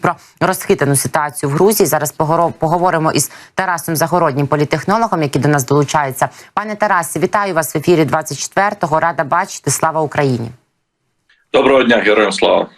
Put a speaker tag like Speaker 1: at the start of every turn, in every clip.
Speaker 1: Про розхитану ситуацію в Грузії зараз поговоримо із Тарасом Загороднім, політехнологом, який до нас долучається. Пане Тарасе, вітаю вас в ефірі 24-го. Рада бачити. Слава Україні.
Speaker 2: Доброго дня, героям слава.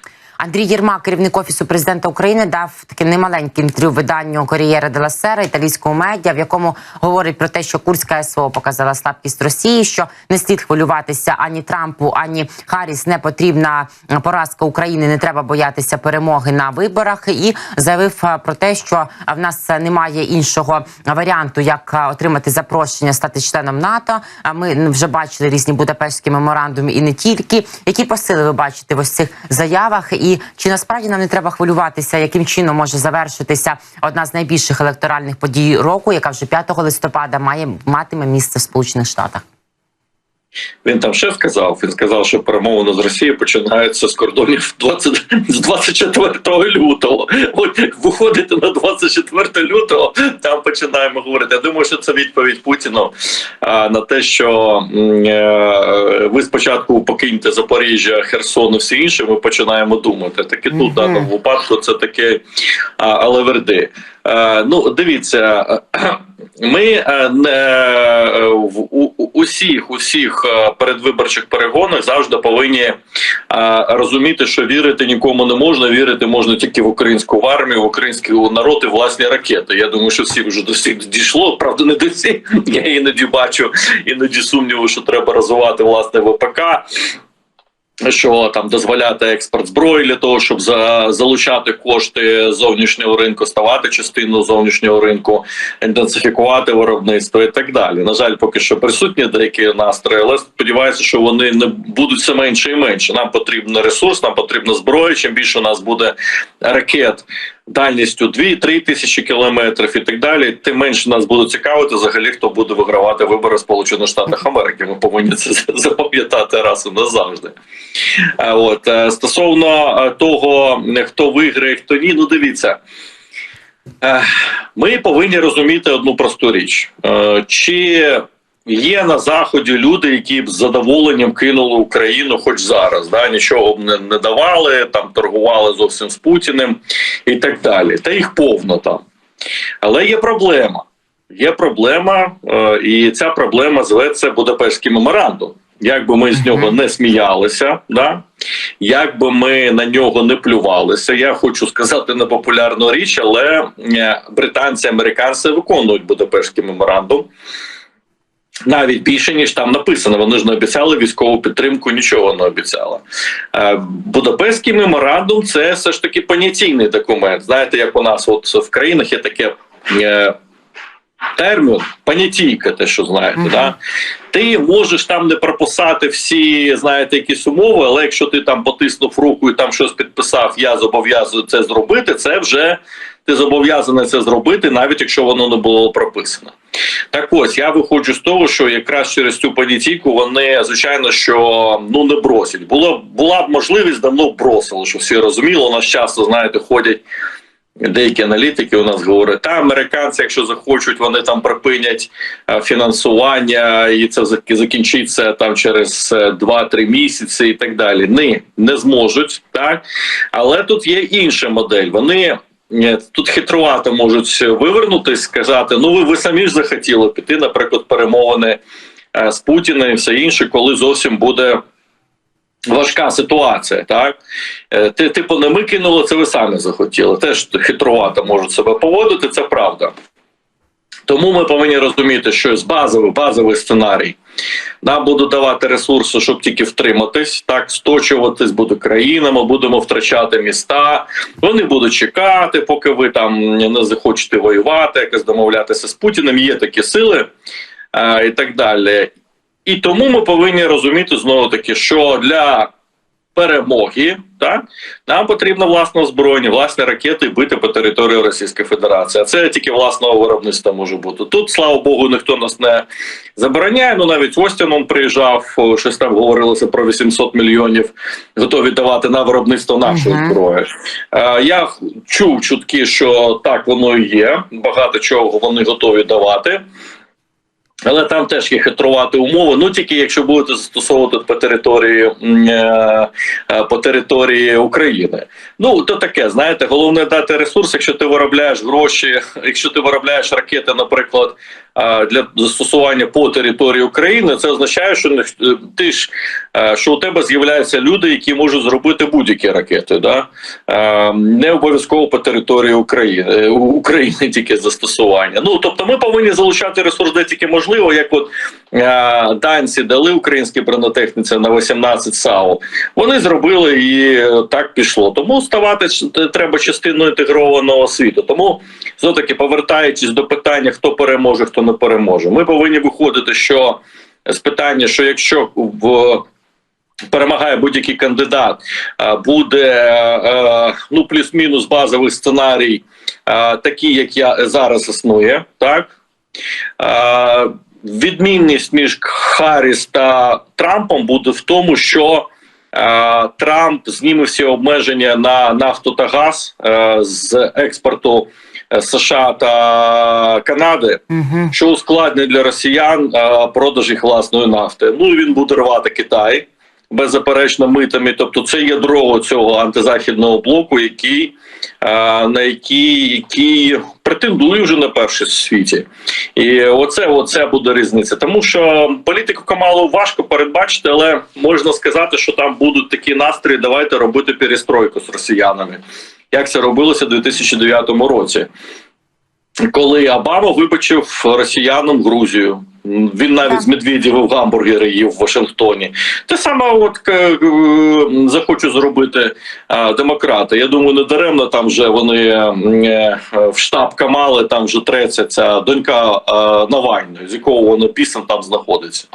Speaker 1: Андрій Єрмак, керівник офісу президента України, дав таке немаленьке інтерв'ю виданню Корієра де Сера, італійського медіа, в якому говорить про те, що Курська СВО показала слабкість Росії, що не слід хвилюватися ані Трампу, ані Харріс. Не потрібна поразка України. Не треба боятися перемоги на виборах. І заявив про те, що в нас немає іншого варіанту, як отримати запрошення стати членом НАТО. А ми вже бачили різні Будапештські меморандуми і не тільки. Які посили ви бачите в ось цих заявах? І чи насправді нам не треба хвилюватися, яким чином може завершитися одна з найбільших електоральних подій року, яка вже 5 листопада має матиме місце в Сполучених Штатах?
Speaker 2: Він там ще сказав. Він сказав, що перемовини з Росією починаються з кордонів 20, з 24 лютого. От виходите на 24 лютого, там починаємо говорити. Я думаю, що це відповідь Путіну а, на те, що е, ви спочатку покиньте Запоріжжя, Херсон і все інше. Ми починаємо думати. Так і тут в даному випадку це таке а, але верди. Е, ну, дивіться, е, ми е, не в усіх усіх передвиборчих перегонах завжди повинні розуміти, що вірити нікому не можна. Вірити можна тільки в українську армію, в український народ і власні ракети. Я думаю, що всі вже до всіх дійшло. Правда, не до всіх. Я іноді бачу іноді сумніву, що треба розвивати власне ВПК що там дозволяти експорт зброї для того, щоб за, залучати кошти зовнішнього ринку, ставати частиною зовнішнього ринку, інтенсифікувати виробництво і так далі. На жаль, поки що присутні деякі настрої, але сподіваюся, що вони не будуть все менше і менше. Нам потрібен ресурс, нам потрібна зброя. Чим більше у нас буде ракет дальністю 2-3 тисячі кілометрів і так далі, тим менше нас буде цікавити взагалі, хто буде вигравати вибори Сполучених Штатах Америки. Ми повинні це запам'ятати раз і назавжди. От е, стосовно е, того, е, хто виграє, хто ні, ну дивіться. Е, Ми повинні розуміти одну просту річ: Е, чи є на заході люди, які б з задоволенням кинули Україну, хоч зараз, да нічого б не, не давали, там торгували зовсім з Путіним і так далі. Та їх повно там. Але є проблема. Є проблема, е, і ця проблема зветься Будапештський меморандум. Як би ми з нього не сміялися, да? як би ми на нього не плювалися, я хочу сказати непопулярну річ, але е, британці, американці виконують Будапештський меморандум. Навіть більше ніж там написано. Вони ж не обіцяли військову підтримку, нічого не обіцяли. Е, Будапештський меморандум це все ж таки понятійний документ. Знаєте, як у нас от в країнах є таке е, термін, понятійка, те, що знаєте,
Speaker 1: Мгм.
Speaker 2: да? ти можеш там не прописати всі, знаєте, якісь умови, але якщо ти там потиснув руку і там щось підписав, я зобов'язую це зробити, це вже ти зобов'язаний це зробити, навіть якщо воно не було прописано. Так ось я виходжу з того, що якраз через цю понятійку вони, звичайно, що ну не бросять. Було була б можливість, давно бросили, що всі розуміли. У нас часто, знаєте, ходять. Деякі аналітики у нас говорять, та американці, якщо захочуть, вони там припинять е, фінансування, і це закінчиться там через е, 2-3 місяці і так далі. Ні, не зможуть, так але тут є інша модель. Вони е, тут хитрувато можуть вивернутись, сказати: ну ви, ви самі ж захотіли піти, наприклад, перемовини е, з Путіним і все інше, коли зовсім буде. Важка ситуація, так Е, ти, типу, не ми кинули, це ви самі захотіли. Теж хитрувато можуть себе поводити, це правда. Тому ми повинні розуміти, що з базовий базовий сценарій нам будуть давати ресурси, щоб тільки втриматись, так сточуватись буде країна, ми будемо втрачати міста. Вони будуть чекати, поки ви там не захочете воювати, якось домовлятися з Путіним. Є такі сили а, і так далі. І тому ми повинні розуміти знову таки, що для перемоги так нам потрібно власне озброєння, власні ракети бити по території Російської Федерації. А це тільки власного виробництва може бути. Тут, слава Богу, ніхто нас не забороняє. Ну навіть Остін он приїжджав, щось там говорилося про 800 мільйонів, готові давати на виробництво нашої зброї. Е, я чув чутки, що так воно і є. Багато чого вони готові давати. Але там теж є хитрувати умови. Ну тільки якщо будете застосовувати по території е, е, по території України. Ну то таке, знаєте, головне дати ресурс. Якщо ти виробляєш гроші, якщо ти виробляєш ракети, наприклад, для застосування по території України, це означає, що ти ж е, що у тебе з'являються люди, які можуть зробити будь-які ракети, да? Е, не обов'язково по території України е, України тільки застосування. Ну тобто, ми повинні залучати ресурс, де тільки можливо, як от данці дали українській бронетехніці на 18 САУ. Вони зробили і так пішло. Тому ставати треба частиною інтегрованого світу. Тому знов таки повертаючись до питання, хто переможе, хто не переможе. Ми повинні виходити, що з питання, що якщо в перемагає будь-який кандидат, буде ну плюс-мінус базовий сценарій, такий, як я зараз існує, так. Відмінність між Харріс та Трампом буде в тому, що Трамп зніме всі обмеження на нафту та газ з експорту США та Канади
Speaker 1: Угу.
Speaker 2: що ускладнить для росіян е, продаж їх власної нафти. Ну і він буде рвати Китай беззаперечно митами. Тобто, це ядро цього антизахідного блоку, який е, на який, який претендує вже на перший в світі, і оце, оце буде різниця. Тому що політику Камалу важко передбачити, але можна сказати, що там будуть такі настрої. Давайте робити перестройку з росіянами, як це робилося у 2009 році коли Обама вибачив росіянам Грузію. Він навіть
Speaker 1: Так.
Speaker 2: з Медведєвим гамбургери їв в Вашингтоні. Те саме от е, е, захочуть зробити е, демократи. Я думаю, не даремно там вже вони в штаб Камали там вже треться ця донька Навальної, з якого воно пісен там знаходиться.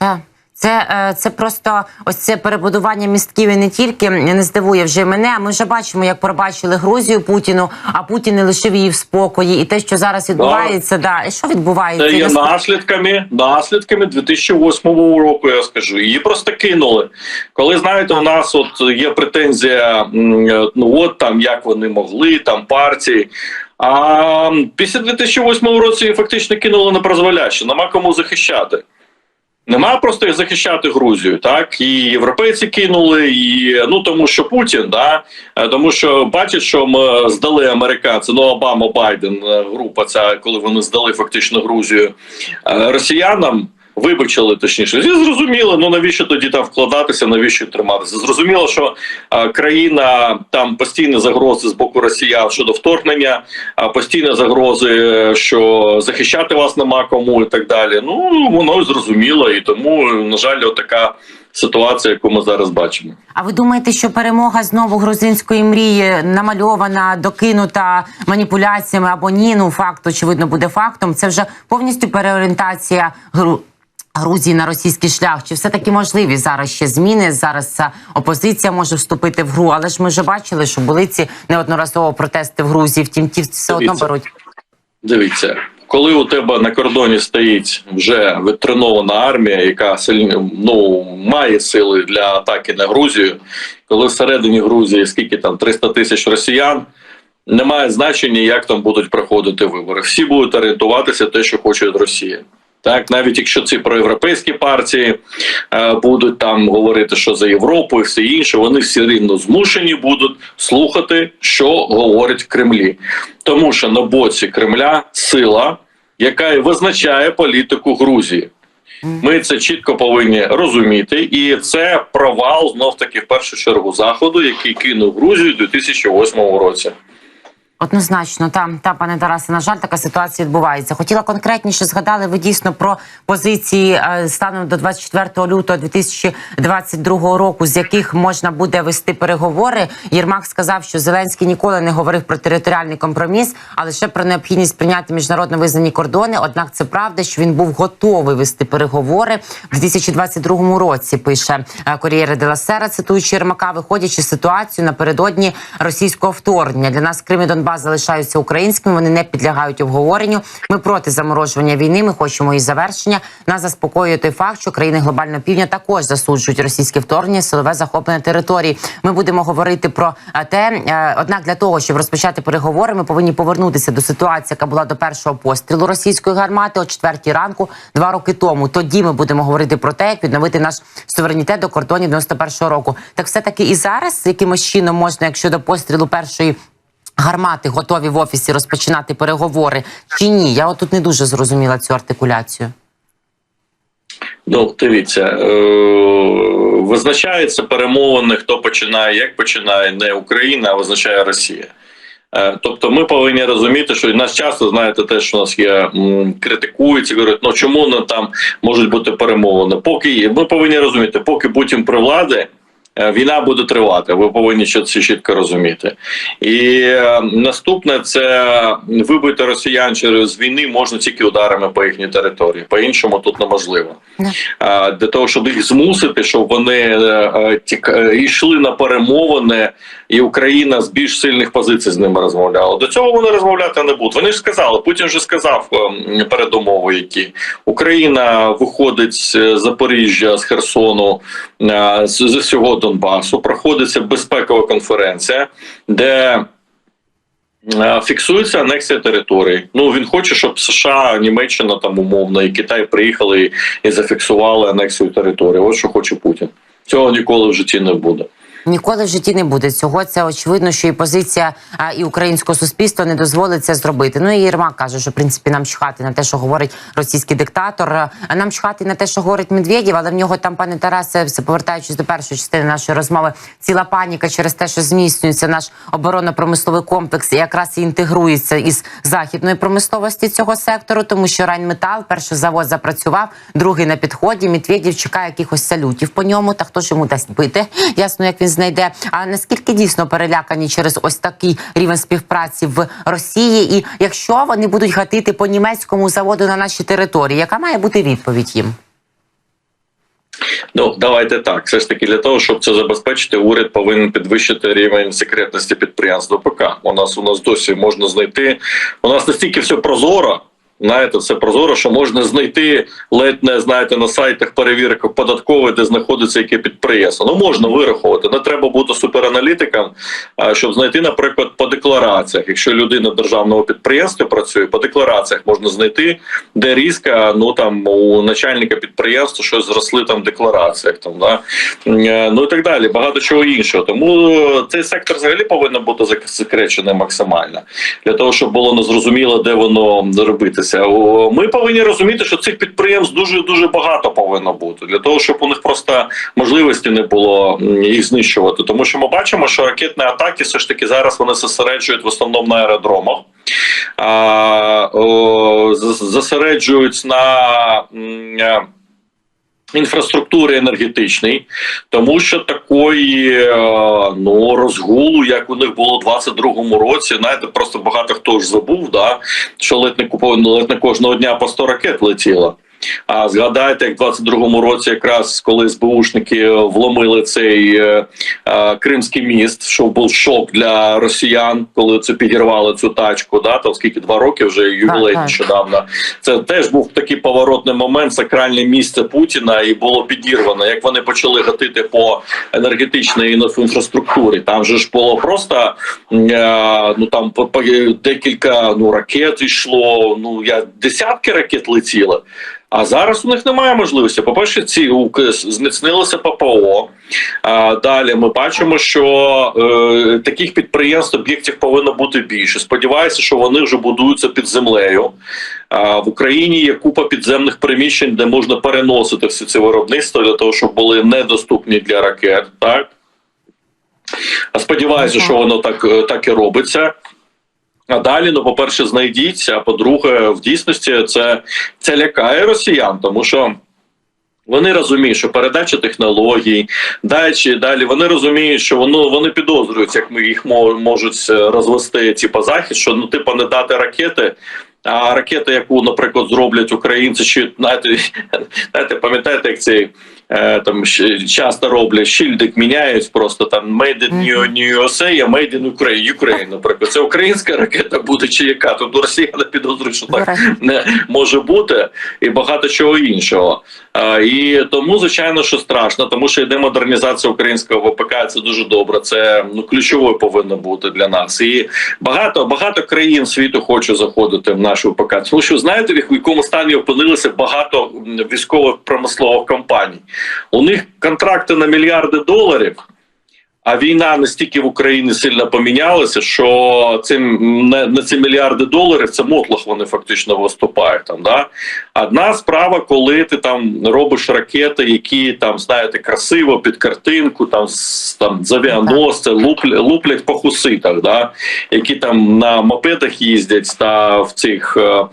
Speaker 1: Так. Це, е, це просто ось це перебудування містків і не тільки не здивує вже мене. Ми вже бачимо, як пробачили Грузію Путіну, а Путін не лишив її в спокої. І те, що зараз відбувається, да. І що відбувається?
Speaker 2: Це є наслідками, наслідками 2008 року, я скажу. Її просто кинули. Коли знаєте, у нас от є претензія, ну от там як вони могли, там партії. А після 2008 року її фактично кинули на прозволяще. Нема кому захищати. Нема просто захищати Грузію, так і європейці кинули, і ну тому що Путін, да е, тому що бачить, що ми здали американці, ну Обама, Байден, е, група ця, коли вони здали фактично Грузію е, росіянам. Вибачили точніше, і зрозуміло, ну навіщо тоді там вкладатися, навіщо триматися? Зрозуміло, що е, країна там постійні загрози з боку росіян щодо вторгнення, а постійні загрози, е, що захищати вас нема кому і так далі. Ну воно зрозуміло, і тому, на жаль, така ситуація, яку ми зараз бачимо.
Speaker 1: А ви думаєте, що перемога знову грузинської мрії намальована, докинута маніпуляціями або ні? Ну факт очевидно буде фактом. Це вже повністю переорієнтація Гру... Грузії на російський шлях. Чи все таки можливі зараз ще зміни? Зараз опозиція може вступити в гру, але ж ми вже бачили, що були ці неодноразово протести в Грузії. Втім, ті все одно беруть.
Speaker 2: Дивіться, коли у тебе на кордоні стоїть вже відтренована армія, яка сильно ну має сили для атаки на Грузію, коли всередині Грузії скільки там 300 тисяч росіян. Немає значення, як там будуть проходити вибори. Всі будуть орієнтуватися те, що хоче Росія. Так, навіть якщо ці проєвропейські партії е, будуть там говорити, що за Європу і все інше, вони все рівно змушені будуть слухати, що говорять в Кремлі, тому що на боці Кремля сила, яка і визначає політику Грузії. Ми це чітко повинні розуміти, і це провал знов таки в першу чергу заходу, який кинув Грузію у 2008 році.
Speaker 1: Однозначно, там та пане Тарасе, на жаль, така ситуація відбувається. Хотіла конкретніше згадали ви дійсно про позиції е, станом до 24 лютого 2022 року, з яких можна буде вести переговори. Єрмак сказав, що Зеленський ніколи не говорив про територіальний компроміс, а лише про необхідність прийняти міжнародно визнані кордони. Однак це правда, що він був готовий вести переговори в 2022 році. Пише Корієре де Сера, цитуючи Єрмака, виходячи ситуацію напередодні російського вторгнення. Для нас Крим і Донбас Донбас залишаються українськими. Вони не підлягають обговоренню. Ми проти заморожування війни. Ми хочемо її завершення. Нас заспокоює той факт, що країни глобального півдня також засуджують російське вторгнення, силове захоплення території. Ми будемо говорити про е, те. е, Однак для того, щоб розпочати переговори, ми повинні повернутися до ситуації, яка була до першого пострілу російської гармати о четвертій ранку, два роки тому. Тоді ми будемо говорити про те, як відновити наш суверенітет до кордонів 91-го року. Так все таки і зараз якимось чином можна, якщо до пострілу першої. Гармати готові в офісі розпочинати переговори чи ні? Я от тут не дуже зрозуміла цю артикуляцію.
Speaker 2: Ну, дивіться, е- визначається перемовини, хто починає, як починає не Україна, а визначає Росія. Е, Тобто ми повинні розуміти, що нас часто знаєте, те, що нас є критикують говорять, ну чому не там можуть бути перемовини? Поки ми повинні розуміти, поки Путін при владі, війна буде тривати. Ви повинні що це чітко розуміти. І е, наступне це вибити росіян через війни можна тільки ударами по їхній території. По іншому тут неможливо. Для того, щоб їх змусити, щоб вони е, е, тік- е, йшли на перемовини, і Україна з більш сильних позицій з ними розмовляла. До цього вони розмовляти не будуть. Вони ж сказали, Путін вже сказав передумови, які Україна виходить з Запоріжжя, з Херсону, е, з всього Донбасу. Проходиться безпекова конференція, де Е, Фіксується анексія територій. Ну він хоче, щоб США, Німеччина там умовно і Китай приїхали і зафіксували анексію території. От що хоче Путін. Цього ніколи в житті не буде.
Speaker 1: Ніколи в житті не буде цього. Це очевидно, що і позиція а, і українського суспільства не дозволить це зробити. Ну і Єрмак каже, що в принципі нам чхати на те, що говорить російський диктатор. А нам чхати на те, що говорить Медведєв, але в нього там, пане Тарасе, все повертаючись до першої частини нашої розмови, ціла паніка через те, що зміцнюється наш оборонно-промисловий комплекс і якраз і інтегрується із західної промисловості цього сектору, тому що Райнметал, перший завод запрацював, другий на підході. Медведєв чекає якихось салютів по ньому. Та хто ж йому дасть бити? Ясно, як він знайде. А наскільки дійсно перелякані через ось такий рівень співпраці в Росії? І якщо вони будуть гатити по німецькому заводу на нашій території, яка має бути відповідь їм?
Speaker 2: Ну давайте так. Все ж таки, для того, щоб це забезпечити, уряд повинен підвищити рівень секретності підприємств ДПК. У нас у нас досі можна знайти. У нас настільки все прозоро. Знаєте, все прозоро, що можна знайти ледь не знаєте на сайтах перевірок податкової, де знаходиться яке підприємство. Ну можна вирахувати. Не треба бути супераналітиком, щоб знайти, наприклад, по деклараціях. Якщо людина в державному підприємстві працює, по деклараціях можна знайти, де різка, ну там у начальника підприємства щось зросли там в деклараціях, там да Е, ну і так далі. Багато чого іншого. Тому е, цей сектор взагалі повинен бути засекречений максимально для того, щоб було незрозуміло, де воно робитися. О, Ми повинні розуміти, що цих підприємств дуже дуже багато повинно бути для того, щоб у них просто можливості не було їх знищувати. Тому що ми бачимо, що ракетні атаки все ж таки зараз вони зосереджують в основному на аеродромах. А, зосереджують на інфраструктури енергетичної, тому що такої е, ну розгулу, як у них було у 22-му році, знаєте, просто багато хто ж забув, да, що ледь не купов- ледь не кожного дня по 100 ракет летіло. А згадайте, як в 22-му році, якраз коли СБУшники вломили цей е, е, Кримський міст, що був шок для росіян, коли це підірвали цю тачку. Да, там скільки два роки вже ювілей нещодавно. Це теж був такий поворотний момент, сакральне місце Путіна, і було підірвано. Як вони почали гатити по енергетичній інф- інфраструктурі, там же ж було просто е, ну там по- по- декілька ну ракет йшло. Ну я десятки ракет летіли. А зараз у них немає можливості. По перше, ці зміцнилося ППО. А далі ми бачимо, що е, таких підприємств об'єктів повинно бути більше. Сподіваюся, що вони вже будуються під землею. А в Україні є купа підземних приміщень, де можна переносити всі ці виробництва для того, щоб були недоступні для ракет. Так сподіваюся, що воно так, е, так і робиться. А далі, ну, по-перше, знайдіть, а по-друге, в дійсності це, це лякає росіян, тому що. Вони розуміють, що передача технологій, далі, далі вони розуміють, що воно вони підозрюють, як ми їх можуть е, розвести типу, захід, що ну типу не дати ракети. А ракета, яку, наприклад, зроблять українці, чи знаєте, знаєте, пам'ятаєте, як цей там щ- часто роблять щільдик, міняють просто там Made in New, USA, а Made in Ukraine, Ukraine, наприклад. Це українська ракета буде чи яка? Тут Росія не підозрює, що так не може бути, і багато чого іншого. І тому, звичайно, що страшно, тому що йде модернізація українського ВПК. Це дуже добре. Це ну ключовою повинно бути для нас. І багато багато країн світу хочуть заходити в наш ВПК. Тому що знаєте, в якому стані опинилися багато військових промислових компаній. У них контракти на мільярди доларів. А війна настільки в Україні сильно помінялася, що цим на, на ці мільярди доларів це мотлох вони фактично виступають там. Да? Одна справа, коли ти там робиш ракети, які там знаєте красиво під картинку, там там з луплять, луплять по хуситах, да? які там на мопедах їздять та в цих е,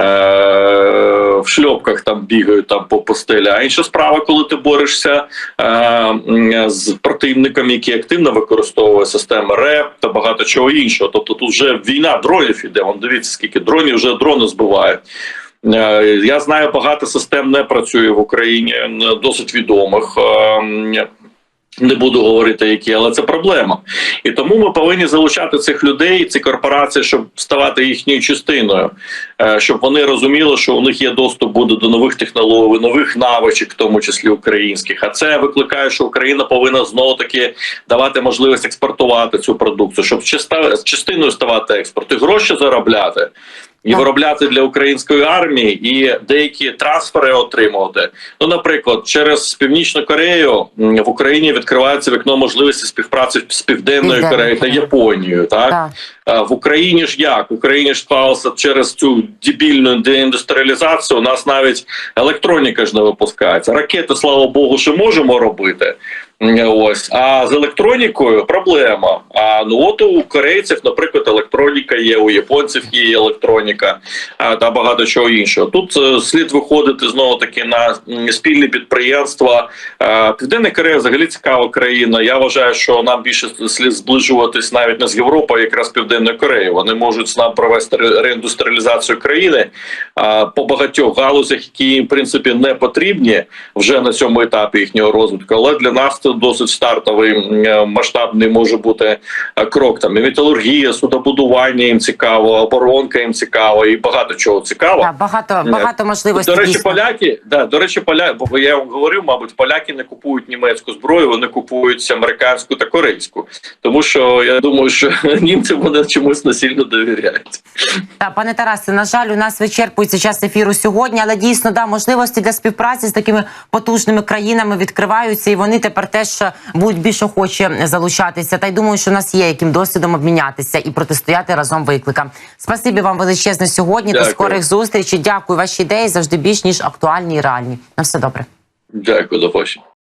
Speaker 2: е, в шльопках там бігають там по постелі. А інша справа, коли ти борешся е, з противником, який активно використовує системи РЕП та багато чого іншого. Тобто тут вже війна дронів іде. Вон дивіться, скільки дронів вже дрони збивають. Е, Я знаю, багато систем не працює в Україні, досить відомих. Не буду говорити, які, але це проблема. І тому ми повинні залучати цих людей, ці корпорації, щоб ставати їхньою частиною, Е, щоб вони розуміли, що у них є доступ буде до нових технологій, нових навичок, в тому числі українських. А це викликає, що Україна повинна знову таки давати можливість експортувати цю продукцію, щоб частиною ставати експорту, і гроші заробляти. І виробляти для української армії і деякі трансфери отримувати. Ну, наприклад, через Північну Корею в Україні відкривається вікно можливості співпраці з Південною Кореєю та Японією. Так. В Україні ж як? В Україні ж склалося через цю дебільну деіндустріалізацію. У нас навіть електроніка ж не випускається. Ракети, слава Богу, що можемо робити. Ось а з електронікою проблема. А ну от у корейців, наприклад, електроніка є, у японців є електроніка та багато чого іншого. Тут е, слід виходити знову таки на спільні підприємства. Південна Корея взагалі цікава країна. Я вважаю, що нам більше слід зближуватись навіть не з Європою, а якраз з Південною Кореєю. Вони можуть нам провести реіндустріалізацію країни по багатьох галузях, які в принципі не потрібні вже на цьому етапі їхнього розвитку. Але для нас це досить стартовий е, масштабний може бути е, крок. Там і металургія, судобудування їм цікаво, оборонка їм цікаво, і багато чого цікаво.
Speaker 1: Так, багато, багато можливостей.
Speaker 2: До речі,
Speaker 1: дійсно.
Speaker 2: поляки, да, до речі, поля, бо я вам говорив, мабуть, поляки не купують німецьку зброю, вони купують американську та корейську. Тому що я думаю, що німці вони чомусь насильно довіряють.
Speaker 1: Та пане Тарасе, на жаль, у нас вичерпується час ефіру сьогодні, але дійсно да можливості для співпраці з такими потужними країнами відкриваються, і вони тепер теж будуть більш охоче залучатися. Та й думаю, що у нас є яким досвідом обмінятися і протистояти разом викликам. Спасибі вам величезне сьогодні. До
Speaker 2: Дякую.
Speaker 1: скорих зустрічей. Дякую. Ваші ідеї завжди більш ніж актуальні і реальні. На все добре.
Speaker 2: Дякую, до побачення.